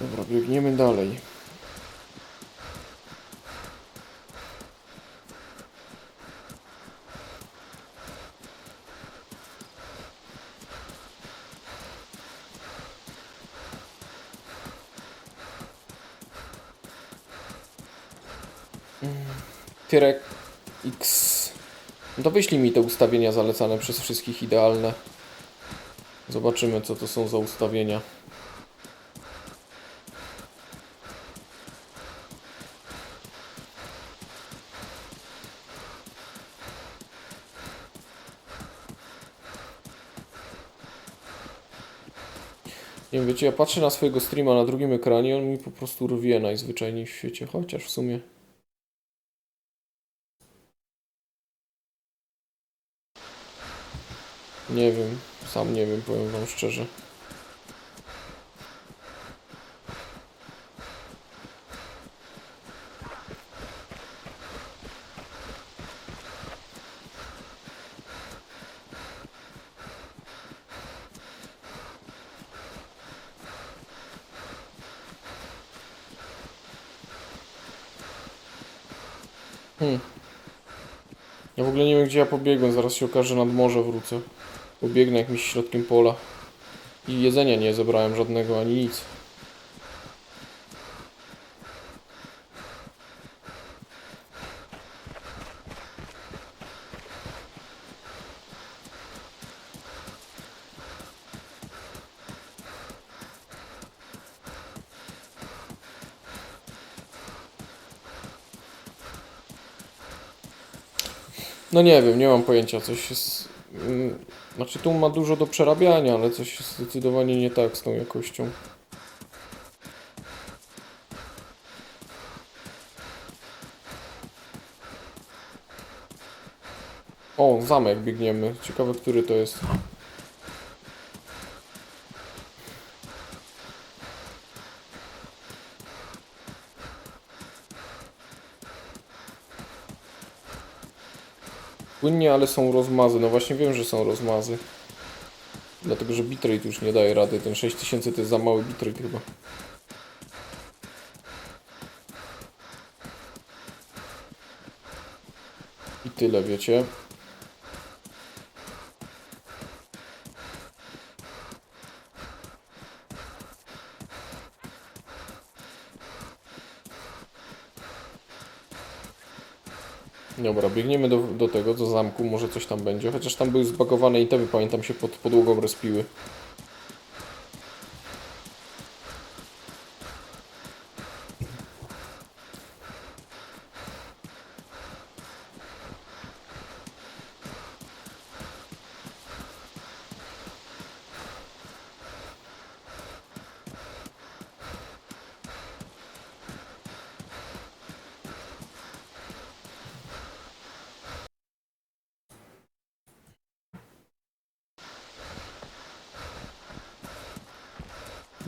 Dobra, biegniemy dalej. Tyrek X. No to wyślij mi te ustawienia zalecane przez wszystkich idealne. Zobaczymy co to są za ustawienia. Wiecie, ja patrzę na swojego streama na drugim ekranie, on mi po prostu rwie najzwyczajniej w świecie, chociaż w sumie... Nie wiem, sam nie wiem, powiem wam szczerze. Hmm. Ja w ogóle nie wiem, gdzie ja pobiegłem. Zaraz się okaże, że nad morze wrócę. Pobiegnę jakimś środkiem pola. I jedzenia nie zebrałem żadnego, ani nic. No nie wiem, nie mam pojęcia. Coś jest... mm, Znaczy tu ma dużo do przerabiania, ale coś jest zdecydowanie nie tak z tą jakością. O, zamek biegniemy. Ciekawe, który to jest. Płynnie, ale są rozmazy. No właśnie wiem, że są rozmazy. Dlatego, że bitrate już nie daje rady. Ten 6000 to jest za mały bitrate chyba. I tyle, wiecie. Dobra, biegniemy do, do tego, do zamku, może coś tam będzie. Chociaż tam były zbagowane itemy, pamiętam się pod podłogą respiły.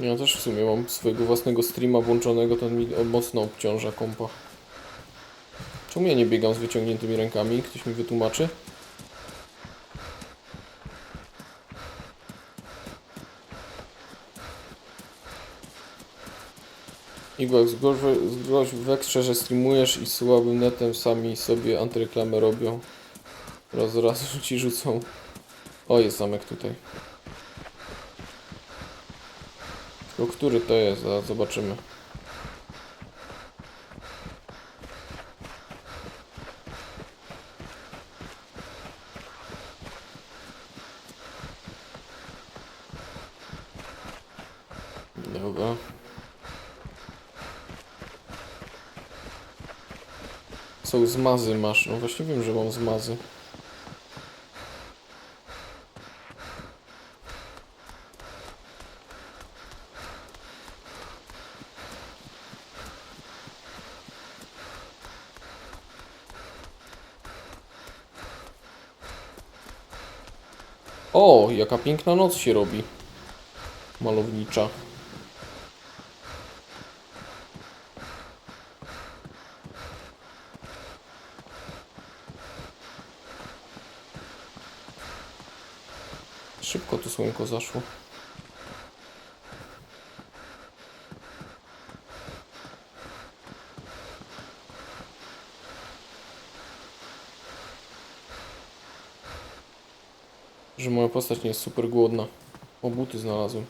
Ja też w sumie mam swojego własnego streama włączonego, ten mi mocno obciąża kompa. Czemu ja nie biegam z wyciągniętymi rękami? Ktoś mi wytłumaczy? Zgłoś zgłoś w ekstrze, że streamujesz i słabym netem sami sobie antyreklamę robią. Raz raz ci rzucą. O, jest zamek tutaj. Tylko który to jest? Zaraz zobaczymy. Dobra. Są zmazy masz. No właśnie wiem, że mam zmazy. O, jaka piękna noc się robi. Malownicza. Szybko to słonko zaszło. Postać nie jest super głodna. O, buty znalazłem.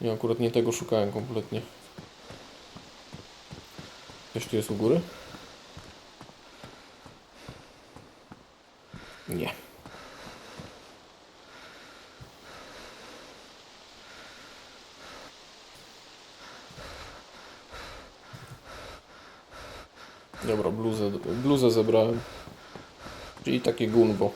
Nie, akurat nie tego szukałem kompletnie. Coś tu jest u góry? Nie. Dobra, bluzę, bluzę zebrałem. Czyli takie gunbo.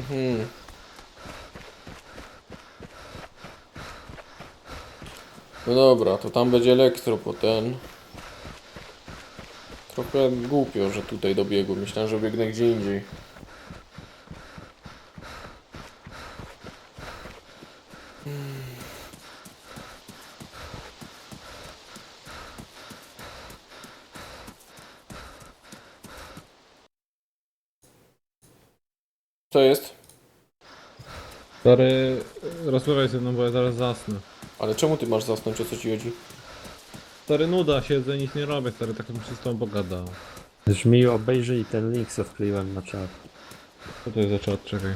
Mhm. No dobra, to tam będzie elektro potem. Trochę głupio, że tutaj dobiegł. Myślałem, że biegnę gdzie indziej. Co jest? Stary, rozmawiaj ze mną, bo ja zaraz zasnę. Ale czemu ty masz zasnąć, o co ci chodzi? Stary, nuda, siedzę, nic nie robię, stary, tak bym się z tobą pogadał. Już mi obejrzyj ten link, co wkleiłem na czat. Co to jest za czat, czekaj.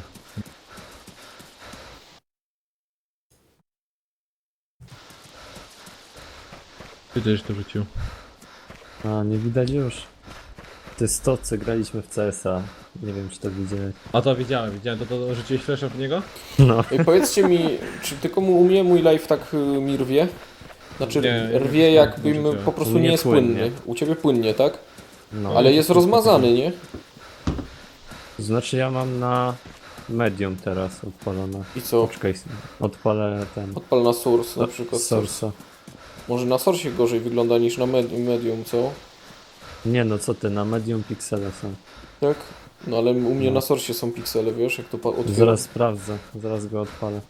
Też to rzucił. A, nie widać już. To jest to, co graliśmy w CSa. Nie wiem, czy to widziałeś. A to widziałem, widziałem, to, to rzuciłeś flasha w niego? No. Ej, powiedzcie mi, czy tylko mu, u mnie mój live tak y, mi rwie? Znaczy Nie, nie rwie jakbym nie rzucałem. po prostu U mnie nie jest płynnie. płynny. U ciebie płynnie, tak? no. Ale jest rozmazany, nie? Znaczy ja mam na medium teraz odpalone. I co? Poczekaj, odpalę ten... Odpal na source na przykład. Source'a. Może na source gorzej wygląda niż na med medium, co? Nie no, co ty, na medium piksele są. Tak? No ale u mnie No. na source są piksele, wiesz, jak to otwieram. Zaraz sprawdzę, zaraz go odpalę.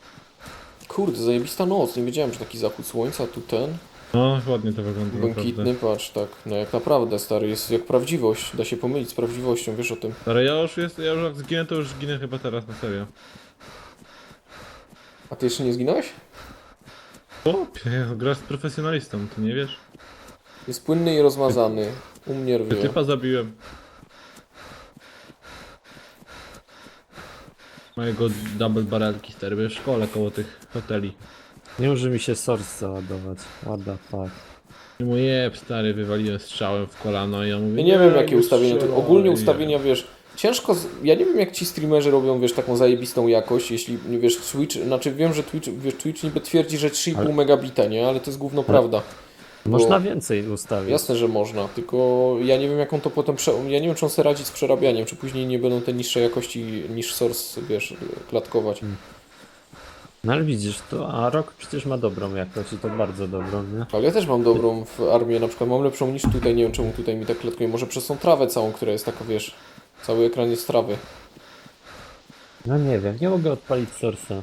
Kurde, zajebista noc, nie wiedziałem, że taki zachód słońca, tu ten, No, ładnie to wygląda błękitny, naprawdę. patrz, tak, no jak naprawdę, stary, jest jak prawdziwość, da się pomylić z prawdziwością, wiesz o tym. Stary, ja już jest, ja już jak zginę, to już zginę chyba teraz, na serio. A ty jeszcze nie zginąłeś? O, grasz z profesjonalistą, ty nie wiesz? Jest płynny i rozmazany, u mnie Ty rwie. typa zabiłem. Mojego double barelki, stary, byłem w szkole koło tych hoteli. Nie może mi się source załadować. What the fuck. I mu jeb, stary, wywaliłem strzałem w kolano i ja mówię... Ja nie wiem jakie ustawienia, strzelaj, ogólnie nie. ustawienia, wiesz, ciężko, z... ja nie wiem jak ci streamerzy robią, wiesz, taką zajebistą jakość, jeśli, nie wiesz, Twitch, znaczy wiem, że Twitch, wiesz, Twitch niby twierdzi, że 3,5 Ale- megabita, nie, ale to jest gówno prawda. Można więcej ustawić. Jasne, że można, tylko ja nie wiem jak on to potem, prze... ja nie wiem czy on sobie radzi z przerabianiem, czy później nie będą te niższe jakości niż Source, wiesz, klatkować. No ale widzisz, to a rok przecież ma dobrą jakość i to bardzo dobrą, nie? Ale ja też mam dobrą w armię, na przykład mam lepszą niż tutaj, nie wiem czemu tutaj mi tak klatkuje, może przez tą trawę całą, która jest taka, wiesz, cały ekran jest trawy. No nie wiem, nie mogę odpalić source'a.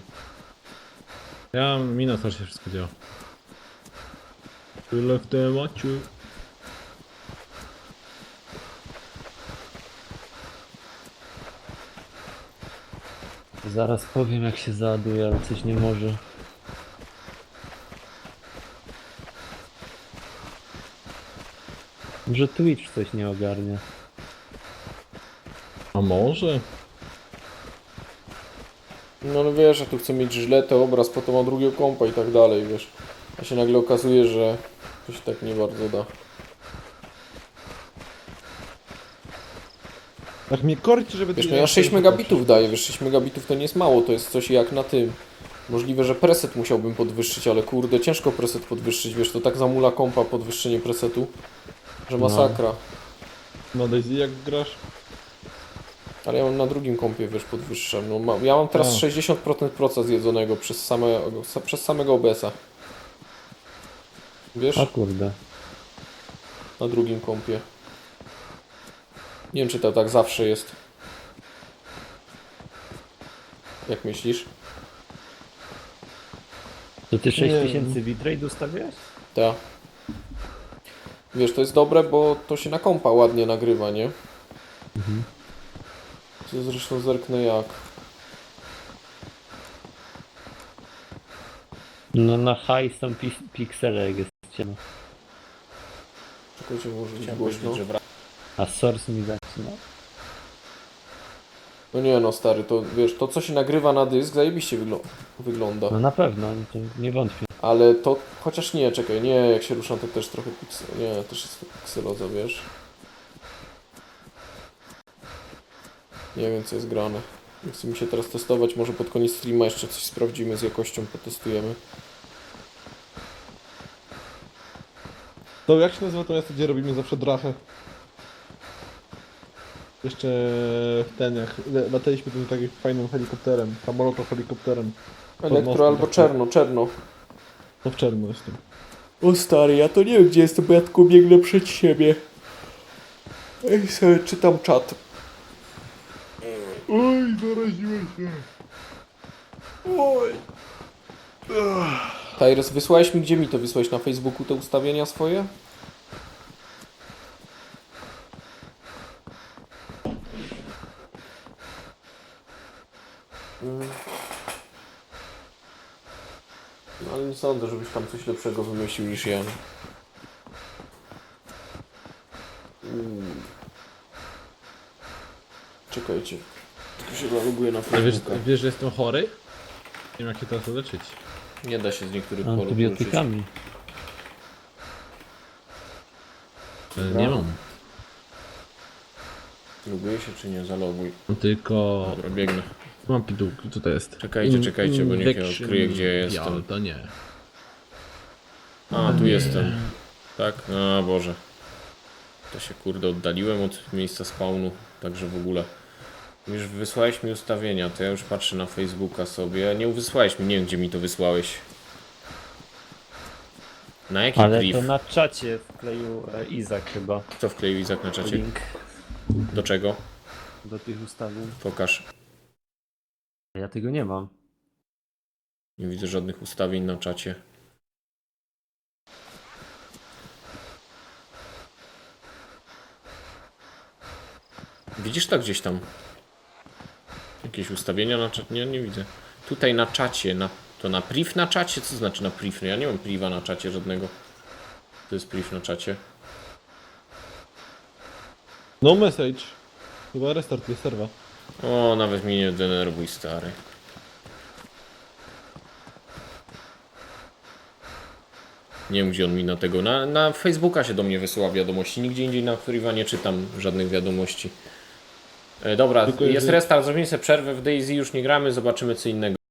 Ja mi na się wszystko działa. Tyle w temaciu. Zaraz powiem jak się załaduje, ale coś nie może. Może Twitch coś nie ogarnia. A może? No ale wiesz, ja tu chcę mieć żyletę, obraz, potem mam drugiego kompa i tak dalej, wiesz. A się nagle okazuje, że to się tak nie bardzo da. Tak mnie korci, żeby... Wiesz, no ja 6 megabitów daję, wiesz, 6 megabitów to nie jest mało, to jest coś jak na tym. Możliwe, że preset musiałbym podwyższyć, ale kurde, ciężko preset podwyższyć, wiesz, to tak zamula kompa podwyższenie presetu, że No. masakra. No Daisy, jak grasz? Ale ja mam na drugim kompie, wiesz, podwyższam. No, mam, ja mam teraz A. 60% proca zjedzonego przez, samego, przez samego OBS-a. Wiesz, O kurde. na drugim kompie. Nie wiem, czy to tak zawsze jest. Jak myślisz? To ty Nie 6000 bitrate ustawiałeś? Tak. Wiesz, to jest dobre, bo to się na kompa ładnie nagrywa, nie? Mhm. To zresztą zerknę jak. No na high są pi piksele jak jest ciemno. Czekajcie, może być głośno. A source mi zaczyna. No nie no stary, to wiesz, to co się nagrywa na dysk zajebiście wygl wygląda. No na pewno, to nie wątpię. Ale to, chociaż nie, czekaj, nie, jak się ruszam to też trochę piksel, nie, też jest pikseloza, wiesz. Nie wiem co jest grane. Nie chce mi się teraz testować, może pod koniec streama jeszcze coś sprawdzimy z jakością, potestujemy. To jak się nazywa to miasto, gdzie robimy zawsze drachę? Jeszcze w ten, jak le- lataliśmy tym takim fajnym helikopterem, samolotem helikopterem. Elektro mostem albo tak. czerno, czerno. To w czernu jestem. O stary, ja to nie wiem gdzie jestem, bo ja tylko biegnę przed siebie. Ej, sobie czytam czat. Oj, zaraziłeś się. Oj. Tyrus, wysłałeś mi, gdzie mi to wysłałeś? Na Facebooku te ustawienia swoje? Mm. No ale nie sądzę, żebyś tam coś lepszego wymyślił niż ja. Mm. Czekajcie. Tylko się zaloguję na A wiesz, Facebooka. wiesz, że jestem chory? Nie wiem jak się teraz leczyć. Nie da się z niektórych leczyć. Antybiotykami. Nie mam. Loguję się czy nie? Zaloguj. Tylko... Dobra, biegnę. Mam pidółki, co to jest? Czekajcie, czekajcie, bo niech ja Injection odkryję, gdzie ja jestem. to nie. A, tu jestem. Tak? A, Boże. To się kurde oddaliłem od miejsca spawnu, także w ogóle. Już wysłałeś mi ustawienia, to ja już patrzę na Facebooka sobie. Nie wysłałeś mi, nie wiem gdzie mi to wysłałeś. Na jaki Ale brief? to na czacie wkleił e, Izak chyba Co wkleił Izak na czacie? link Do czego? do tych ustawień. Pokaż. Ja tego nie mam. Nie widzę żadnych ustawień na czacie. Widzisz to gdzieś tam? Jakieś ustawienia na czacie? Nie, nie widzę. Tutaj na czacie, na, to na priv na czacie? Co znaczy na priv? No ja nie mam priva na czacie żadnego. To jest priv na czacie. No message. Chyba restart jest serwa. O, nawet mnie nie denerwuj, stary. Nie wiem, gdzie on mi na tego. Na, na Facebooka się do mnie wysyła wiadomości. Nigdzie indziej na Priva nie czytam żadnych wiadomości. E, dobra, Tylko jest jeżeli- restart, zrobimy sobie przerwę w Daisy, już nie gramy, zobaczymy co innego.